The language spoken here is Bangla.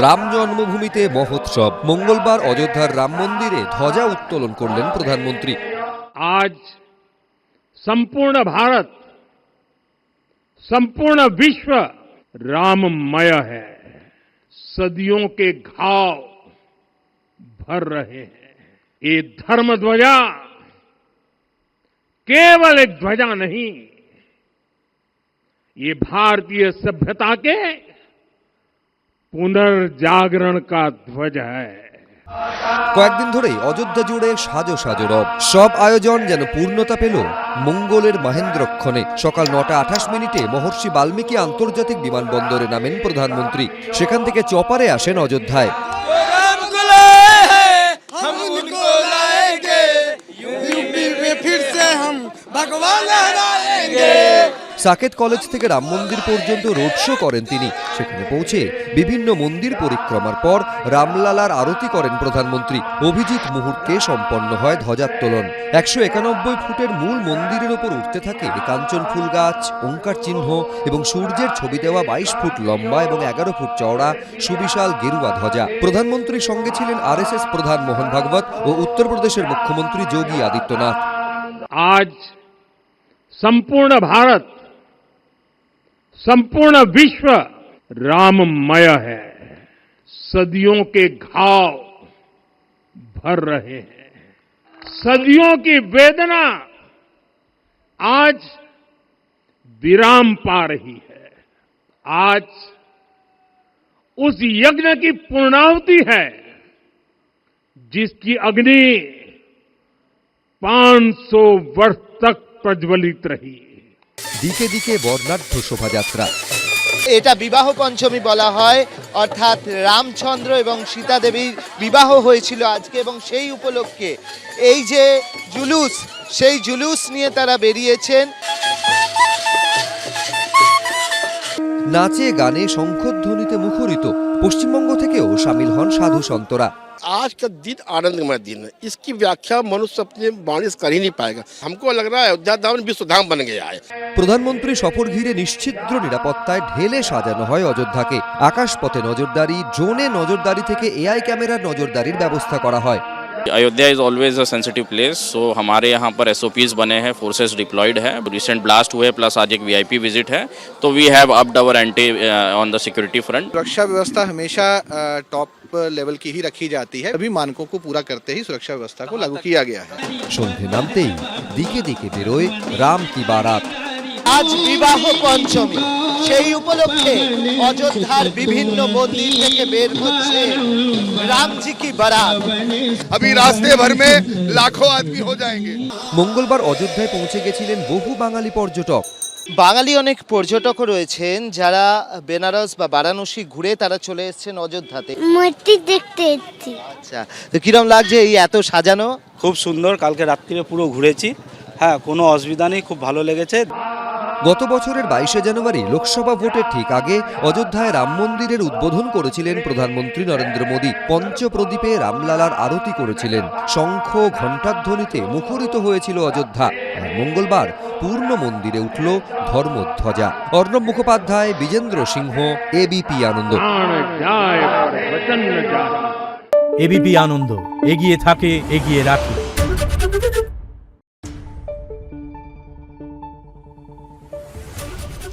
রাম জন্মভূমিতে মহোৎসব মঙ্গলবার অযোধ্যার রাম মন্দিরে ধ্বজা উত্তোলন করলেন প্রধানমন্ত্রী आज संपूर्ण भारत संपूर्ण विश्व राममय है सदियों के घाव भर रहे हैं ये धर्म ध्वजा केवल एक ध्वजा नहीं ये भारतीय सभ्यता के পুনর্জাগরণ কা ধ্বজ কয়েকদিন ধরেই অযোধ্যা জুড়ে সাজো সাজো রব। সব আয়োজন যেন পূর্ণতা পেল। মঙ্গলের মাহেন্দ্রক্ষণে সকাল নটা আঠাশ মিনিটে মহর্ষি বাল্মীকি আন্তর্জাতিক বিমানবন্দরে নামেন প্রধানমন্ত্রী। সেখান থেকে চপারে আসেন অযোধ্যায়। ভগবান সাকেত কলেজ থেকে রাম মন্দির পর্যন্ত রোড শো করেন তিনি। সেখানে পৌঁছে বিভিন্ন মন্দির পরিক্রমার পর রামলালার আরতি করেন প্রধানমন্ত্রী। অভিজিৎ মুহূর্তে সম্পন্ন হয় ধ্বজাত্তোলন। একশো একানব্বই ফুটের মূল মন্দিরের ওপর উঠতে থাকে কাঞ্চন ফুল গাছ, ওঙ্কার চিহ্ন এবং সূর্যের ছবি দেওয়া বাইশ ফুট লম্বা এবং এগারো ফুট চওড়া সুবিশাল গেরুয়া ধ্বজা। প্রধানমন্ত্রীর সঙ্গে ছিলেন আরএসএস প্রধান মোহন ভাগবত ও উত্তরপ্রদেশের মুখ্যমন্ত্রী যোগী আদিত্যনাথ। আজ সম্পূর্ণ ভারত संपूर्ण विश्व राममय है। सदियों के घाव भर रहे हैं। सदियों की वेदना आज विराम पा रही है। आज उस यज्ञ की पूर्णाहुति है जिसकी अग्नि 500 वर्ष तक प्रज्वलित रही। দিকে দিকে বর্ণাঢ্য শোভাযাত্রা। এটা বিবাহ পঞ্চমী বলা হয় অর্থাৎ রামচন্দ্র এবং সীতা দেবীর বিবাহ হয়েছিল আজকে এবং সেই উপলক্ষে। এই যে জুলুস সেই জুলুস নিয়ে তারা বেরিয়েছেন। নাচে গানে শঙ্খধ্বনিতে মুখরিত পশ্চিমবঙ্গ থেকেও সামিল হন সাধু সন্তরা आज का दिन आनंदमय दिन है इसकी व्याख्या मनुष्य अपने वाणी से कर ही नहीं पाएगा हमको लग रहा है अयोध्या धाम विश्व धाम बन गया है প্রধানমন্ত্রী সফর ঘিরে নিশ্ছিদ্র নিরাপত্তায় ঢেলে সাজানো হয় অযোধ্যাকে আকাশপথে নজরদারি ড্রোনে নজরদারি থেকে এআই ক্যামেরার নজরদারির ব্যবস্থা করা হয় Ayodhya is always a sensitive place so हमारे यहाँ पर एस बने हैं फोर्सेस डिप्लॉयड है रिसेंट ब्लास्ट हुए प्लस आज एक वीआईपी विजिट है तो we have upped our ante on the security front सुरक्षा व्यवस्था हमेशा अ, टॉप लेवल की ही रखी जाती है सभी मानकों को पूरा करते ही सुरक्षा व्यवस्था को लागू किया गया है সন্ধে নামতেই দিকে দিকে বেরোয় রাম কি বারাত আজ বিবাহ পঞ্চমী সেই উপলক্ষে অযোধ্যার বিভিন্ন মন্দির থেকে বের হচ্ছে রামজি কি বারাত अभी रास्ते भर में लाखों आदमी हो जाएंगे মঙ্গলবার অযোধ্যায় পৌঁছে গেছিলেন বহু বাঙালি পর্যটক বাঙালি অনেক পর্যটকও রয়েছেন যারা বেনারস বা বারাণসী ঘুরে তারা চলে এসেছেন অযোধ্যাতে মূর্তি দেখতে এসেছি আচ্ছা তো কিরম লাগছে এই এত সাজানো খুব সুন্দর কালকে রাত্রিরে পুরো ঘুরেছি হ্যাঁ কোনো অসুবিধা নেই খুব ভালো লেগেছে গত বছরের বাইশে জানুয়ারি লোকসভা ভোটের ঠিক আগে অযোধ্যায় রাম মন্দিরের উদ্বোধন করেছিলেন প্রধানমন্ত্রী নরেন্দ্র মোদী। পঞ্চপ্রদীপে রামলালার আরতি করেছিলেন। শঙ্খ ঘণ্টাধ্বনিতে মুখরিত হয়েছিল অযোধ্যা। আর মঙ্গলবার পূর্ণ মন্দিরে উঠল ধর্মধ্বজা। অর্ণব মুখোপাধ্যায় বিজেন্দ্র সিংহ এবিপি আনন্দ। এবিপি আনন্দ। এগিয়ে থাকে এগিয়ে রাখে